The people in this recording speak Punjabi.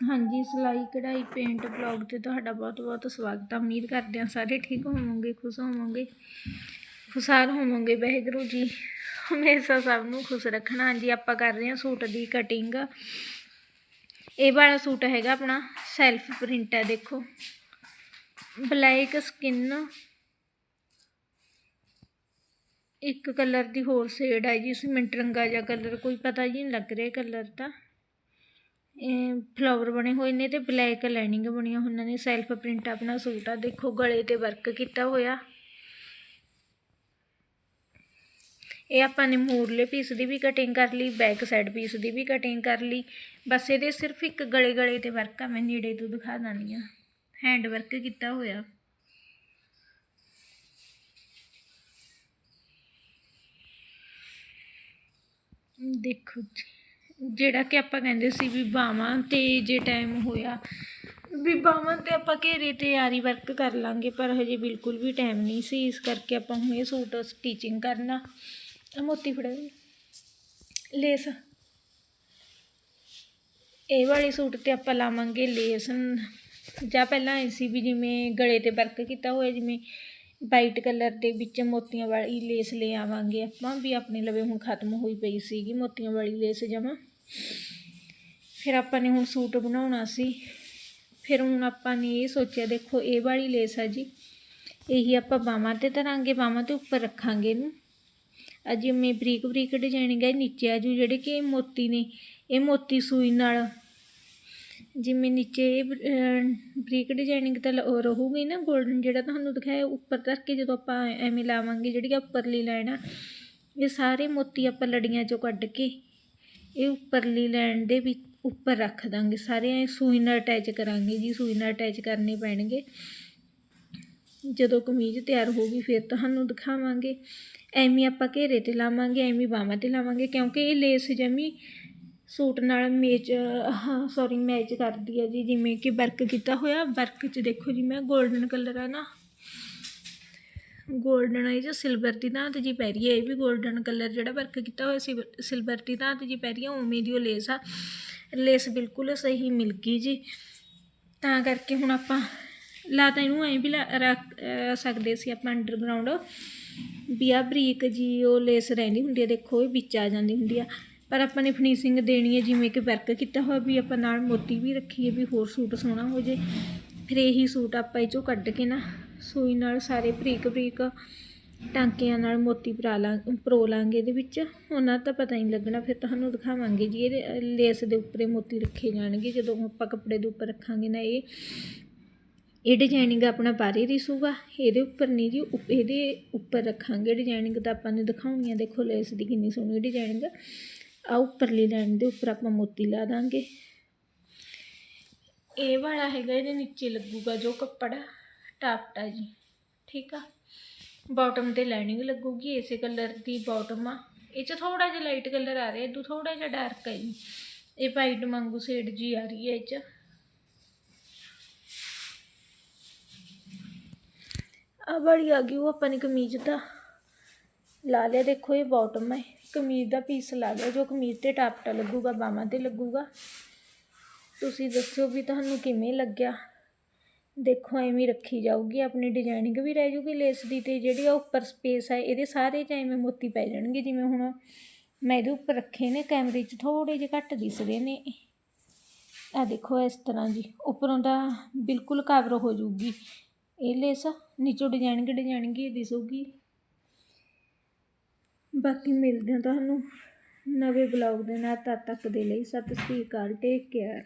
ਹਾਂਜੀ, ਸਿਲਾਈ, ਕਢਾਈ ਪੇਂਟ ਬਲੌਗ ਤੇ ਤੁਹਾਡਾ ਬਹੁਤ ਬਹੁਤ ਸਵਾਗਤ ਹੈ ਉਮੀਦ ਕਰਦੇ ਹਾਂ ਸਾਰੇ ਠੀਕ ਹੋਵੋਗੇ, ਖੁਸ਼ ਹੋਵੋਗੇ ਖੁਸ਼ਹਾਲ ਹੋਵੋਗੇ। ਵਾਹਿਗੁਰੂ ਜੀ, ਹਮੇਸ਼ਾ ਸਭ ਨੂੰ ਖੁਸ਼ ਰੱਖਣਾ। ਹਾਂਜੀ, ਆਪਾਂ ਕਰ ਰਹੇ ਹਾਂ ਸੂਟ ਦੀ ਕਟਿੰਗ ਇਹ ਵਾਲਾ ਸੂਟ ਹੈਗਾ ਆਪਣਾ ਸੈਲਫ ਪ੍ਰਿੰਟ ਹੈ, ਦੇਖੋ। ਬਲੈਕ ਸਕਿਨ ਇੱਕ ਕਲਰ ਦੀ ਹੋਰ ਸ਼ੇਡ ਹੈ ਜੀ, ਸਿਮੈਂਟ ਰੰਗਾ ਜਿਹਾ ਕਲਰ ਕੋਈ ਪਤਾ ਜੀ ਨਹੀਂ ਲੱਗ ਰਿਹਾ ਕਲਰ ਦਾ। ਫਲਾਵਰ ਬਣੇ ਹੋਏ ਨੇ ਤੇ ਬਲੈਕ ਲਾਈਨਿੰਗ ਬਣੀਆਂ ਹੋਈਆਂ ਨੇ। ਸੈਲਫ ਪ੍ਰਿੰਟ ਆਪਣਾ ਸੂਟ ਆ। ਦੇਖੋ ਗਲੇ ਤੇ ਵਰਕ ਕੀਤਾ ਹੋਇਆ। ਇਹ ਆਪਾਂ ਨੇ ਮੂਰਲੇ ਪੀਸ ਦੀ ਵੀ ਕਟਿੰਗ ਕਰ ਲਈ ਬੈਕ ਸਾਈਡ ਪੀਸ ਦੀ ਵੀ ਕਟਿੰਗ ਕਰ ਲਈ। ਬਸ ਇਹਦੇ ਸਿਰਫ ਇੱਕ ਗਲੇ ਗਲੇ ਤੇ ਵਰਕ ਆ। ਮੈਂ ਨੇੜੇ ਤੋਂ ਦਿਖਾ ਦਾਨੀ ਆ ਹੈਂਡ ਵਰਕ ਕੀਤਾ ਹੋਇਆ। ਦੇਖੋ ਜੀ। ਜਿਹੜਾ ਕਿ ਆਪਾਂ ਕਹਿੰਦੇ ਸੀ ਵੀ ਬਾਵਾਂ ਤੇ ਜੇ ਟਾਈਮ ਹੋਇਆ, ਵੀ ਬਾਵਾਂ ਤੇ ਆਪਾਂ ਘੇਰੇ ਤੇ ਆਰੀ ਵਰਕ ਕਰ ਲਾਂਗੇ, ਪਰ ਹਜੇ ਬਿਲਕੁਲ ਵੀ ਟਾਈਮ ਨਹੀਂ ਸੀ, ਇਸ ਕਰਕੇ ਆਪਾਂ ਹੁਣ ਇਹ ਸੂਟ ਸਟਿਚਿੰਗ ਕਰਨਾ ਮੋਤੀ ਫੜਾ। ਲੇਸ। ਇਹ ਵਾਲੇ ਸੂਟ ਤੇ ਆਪਾਂ ਲਾਵਾਂਗੇ ਲੇਸ। ਜਾਂ ਪਹਿਲਾਂ ਐ ਸੀ ਵੀ ਜਿਵੇਂ ਗਲੇ ਤੇ ਵਰਕ ਕੀਤਾ ਹੋਇਆ, ਜਿਵੇਂ ਵਾਈਟ ਕਲਰ ਦੇ ਵਿੱਚ ਮੋਤੀਆਂ ਵਾਲੀ ਲੇਸ ਲੈ ਆਵਾਂਗੇ ਆਪਾਂ, ਵੀ ਆਪਣੇ ਲਵੇ ਹੁਣ ਖਤਮ ਹੋਈ ਪਈ ਸੀਗੀ ਮੋਤੀਆਂ ਵਾਲੀ ਲੇਸ ਜਮਾ। ਫਿਰ ਆਪਾਂ ਨੇ ਹੁਣ ਸੂਟ ਬਣਾਉਣਾ ਸੀ। ਫਿਰ ਹੁਣ ਆਪਾਂ ਨੇ ਇਹ ਸੋਚਿਆ, ਦੇਖੋ ਇਹ ਵਾਲੀ ਲੇਸ ਆ ਜੀ। ਇਹੀ ਆਪਾਂ ਬਾਹਾਂ ਤੇ ਧਰਾਂਗੇ, ਬਾਹਾਂ ਤੇ ਉੱਪਰ ਰੱਖਾਂਗੇ ਇਹਨੂੰ। ਆ ਜਿਵੇਂ ਬਰੀਕ ਬਰੀਕ ਡਿਜ਼ਾਈਨਿੰਗ ਹੈ ਨੀਚੇ ਆ ਜੂ ਜਿਹੜੇ ਕਿ ਮੋਤੀ ਨੇ, ਇਹ ਮੋਤੀ ਸੂਈ ਨਾਲ। ਜਿਵੇਂ ਨੀਚੇ ਇਹ ਬਰੀਕ ਡਿਜ਼ਾਈਨਿੰਗ ਤਾਂ ਲ- ਰਹੂਗੀ ਨਾ 골ਡਨ ਜਿਹੜਾ ਤੁਹਾਨੂੰ ਦਿਖਾਇਆ, ਉੱਪਰ ਧਰ ਕੇ ਜਦੋਂ ਆਪਾਂ ਐਵੇਂ ਲਾਵਾਂਗੇ ਜਿਹੜੀ ਉੱਪਰਲੀ ਲਾਈਨ ਆ, ਇਹ ਸਾਰੇ ਮੋਤੀ ਆਪਾਂ ਲੜੀਆਂ ਚੋਂ ਕੱਢ ਕੇ ਇਹ ਉੱਪਰਲੀ ਲੈਣ ਦੇ ਵਿੱਚ ਉੱਪਰ ਰੱਖ ਦਾਂਗੇ। ਸਾਰੇ ਐ ਸੂਈ ਨਾਲ ਅਟੈਚ ਕਰਾਂਗੇ ਜੀ, ਸੂਈ ਨਾਲ ਅਟੈਚ ਕਰਨੇ ਪੈਣਗੇ। ਜਦੋਂ ਕਮੀਜ਼ ਤਿਆਰ ਹੋ ਗਈ, ਫਿਰ ਤੁਹਾਨੂੰ ਦਿਖਾਵਾਂਗੇ। ਐਵੇਂ ਆਪਾਂ ਘੇਰੇ ਤੇ ਲਾਵਾਂਗੇ, ਐਵੇਂ ਬਾਹਾਂ ਤੇ ਲਾਵਾਂਗੇ, ਕਿਉਂਕਿ ਇਹ ਲੇਸ ਜਮੀ ਸੂਟ ਨਾਲ ਮੈਚ ਹਾਂ ਸੌਰੀ ਮੈਚ ਕਰਦੀ ਹੈ ਜੀ। ਜਿਵੇਂ ਕਿ ਵਰਕ ਕੀਤਾ ਹੋਇਆ ਵਰਕ 'ਚ ਦੇਖੋ ਜੀ, ਮੈਂ 골ਡਨ ਕਲਰ ਆ ਨਾ। ਗੋਲਡਨ ਹੈ ਜੋ ਸਿਲਵਰ ਦੀ ਧਾਤ ਜੀ ਪੈ ਰਹੀ ਹੈ, ਇਹ ਵੀ ਗੋਲਡਨ ਕਲਰ ਜਿਹੜਾ ਵਰਕ ਕੀਤਾ ਹੋਇਆ ਸੀ, ਸਿਲਵਰ ਦੀ ਧਾਤ ਜੀ ਪੈ ਰਹੀ ਹੈ, ਉਵੇਂ ਦੀ ਉਹ ਲੇਸ ਆ, ਲੇਸ ਬਿਲਕੁਲ ਸਹੀ ਮਿਲ ਗਈ ਜੀ। ਤਾਂ ਕਰਕੇ ਹੁਣ ਆਪਾਂ ਲਾ ਤਾਂ ਇਹਨੂੰ ਐਂ ਵੀ ਰੱਖ ਸਕਦੇ ਸੀ ਆਪਾਂ ਅੰਡਰਗਰਾਉਂਡ ਵੀ ਆ ਬਰੀਕ ਜੀ ਉਹ ਲੇਸ ਰਹਿੰਦੀ ਹੁੰਦੀ ਹੈ ਦੇਖੋ ਇਹ ਵਿੱਚ ਆ ਜਾਂਦੀ ਹੁੰਦੀ ਆ। ਪਰ ਆਪਾਂ ਨੇ ਫਿਨਿਸ਼ਿੰਗ ਦੇਣੀ ਹੈ, ਜਿਵੇਂ ਕਿ ਵਰਕ ਕੀਤਾ ਹੋਇਆ, ਵੀ ਆਪਾਂ ਨਾਲ ਮੋਤੀ ਵੀ ਰੱਖੀਏ, ਵੀ ਹੋਰ ਸੂਟ ਸੋਹਣਾ ਹੋ ਜੇ। ਫਿਰ ਇਹੀ ਸੂਟ ਆਪਾਂ ਇਹ ਚੋਂ ਕੱਢ ਕੇ ਨਾ ਸੂਈ ਨਾਲ ਸਾਰੇ ਬਰੀਕ ਬਰੀਕ ਟਾਂਕਿਆਂ ਨਾਲ ਮੋਤੀ ਪਰਾ ਲਾਂ, ਪਰੋ ਲਾਂਗੇ ਇਹਦੇ ਵਿੱਚ। ਉਹਨਾਂ ਤਾਂ ਪਤਾ ਨਹੀਂ ਲੱਗਣਾ, ਫਿਰ ਤੁਹਾਨੂੰ ਦਿਖਾਵਾਂਗੇ ਜੀ। ਇਹਦੇ, ਲੇਸ ਦੇ ਉੱਪਰੇ ਮੋਤੀ ਰੱਖੇ ਜਾਣਗੇ, ਜਦੋਂ ਆਪਾਂ ਕੱਪੜੇ ਦੇ ਉੱਪਰ ਰੱਖਾਂਗੇ ਨਾ ਇਹ। ਇਹ ਡਿਜ਼ਾਈਨਿੰਗ ਆਪਣਾ ਬਾਰੇ ਦਿਸੂਗਾ ਇਹਦੇ ਉੱਪਰ ਨਹੀਂ ਜੀ ਇਹਦੇ ਉੱਪਰ ਰੱਖਾਂਗੇ ਡਿਜ਼ਾਈਨਿੰਗ ਤਾਂ ਆਪਾਂ ਨੇ ਦਿਖਾਉਣੀ ਆ। ਦੇਖੋ ਲੇਸ ਦੀ ਕਿੰਨੀ ਸੋਹਣੀ ਡਿਜ਼ਾਈਨਿੰਗ ਆ ਉੱਪਰਲੀ ਲਾਈਨ ਦੇ ਉੱਪਰ ਆਪਾਂ ਮੋਤੀ ਲਾ ਦਾਂਗੇ। ਇਹ ਵਾਲਾ ਹੈਗਾ, ਇਹਦੇ ਨੀਚੇ ਲੱਗੂਗਾ ਜੋ ਕੱਪੜਾ। ਟਾਪਟਾ ਜੀ, ਠੀਕ ਆ? ਬਾਟਮ ਤੇ ਲਾਈਨਿੰਗ ਲੱਗੂਗੀ, ਇਸੇ ਕਲਰ ਦੀ ਬਾਟਮ ਆ। ਇਹ ਚ ਥੋੜਾ ਜਿਹਾ ਲਾਈਟ ਕਲਰ ਆ ਰਿਹਾ ਇਦੋਂ ਥੋੜਾ ਜਿਹਾ ਡਾਰਕ ਹੈ ਜੀ। ਇਹ ਵਾਈਟ ਵਾਂਗੂ ਸ਼ੇਡ ਜੀ ਆ ਰਹੀ ਹੈ ਇਹ ਚ। ਆ ਬੜੀ ਆ ਗਈ, ਉਹ ਆਪਾਂ ਨੇ ਕਮੀਜ਼ ਦਾ ਲਾ ਲਿਆ। ਦੇਖੋ ਇਹ ਬਾਟਮ ਹੈ ਕਮੀਜ਼ ਦਾ ਪੀਸ ਲਾ ਲਿਆ, ਜੋ ਕਮੀਜ਼ ਤੇ ਟਾਪਟਾ ਲੱਗੂਗਾ, ਬਾਹਾਂ ਤੇ ਲੱਗੂਗਾ। ਤੁਸੀਂ ਦੱਸਿਓ ਵੀ ਤੁਹਾਨੂੰ ਕਿਵੇਂ ਲੱਗਿਆ। ਦੇਖੋ, ਐਵੇਂ ਰੱਖੀ ਜਾਊਗੀ, ਆਪਣੀ ਡਿਜ਼ਾਈਨਿੰਗ ਵੀ ਰਹਿ ਜੂਗੀ ਲੇਸ ਦੀ ਤੇ ਜਿਹੜੀ ਆ ਉੱਪਰ ਸਪੇਸ ਹੈ ਇਹਦੇ ਸਾਰੇ ਚ ਐਵੇਂ ਮੋਤੀ ਪੈ ਜਾਣਗੇ, ਜਿਵੇਂ ਹੁਣ ਮੈਂ ਇਹਦੇ ਉੱਪਰ ਰੱਖੇ ਨੇ, ਕੈਮਰੇ 'ਚ ਥੋੜੇ ਜਿਹੇ ਘੱਟ ਦਿਸਦੇ ਨੇ। ਆ ਦੇਖੋ, ਇਸ ਤਰ੍ਹਾਂ ਜੀ, ਉੱਪਰੋਂ ਤਾਂ ਬਿਲਕੁਲ ਕਵਰ ਹੋ ਜੂਗੀ। ਇਹ ਲੇਸ ਨੀਚੋਂ ਡਿਜ਼ਾਈਨਿੰਗ ਡਿਜ਼ਾਈਨਿੰਗ ਦਿਸੂਗੀ। ਬਾਕੀ ਮਿਲਦੇ ਹਾਂ ਤੁਹਾਨੂੰ ਨਵੇਂ ਬਲੌਗ ਦੇ ਨਾਲ, ਤਦ ਤੱਕ ਦੇ ਲਈ ਸਤਿ ਸ੍ਰੀ ਅਕਾਲ ਟੇਕ ਕੇਅਰ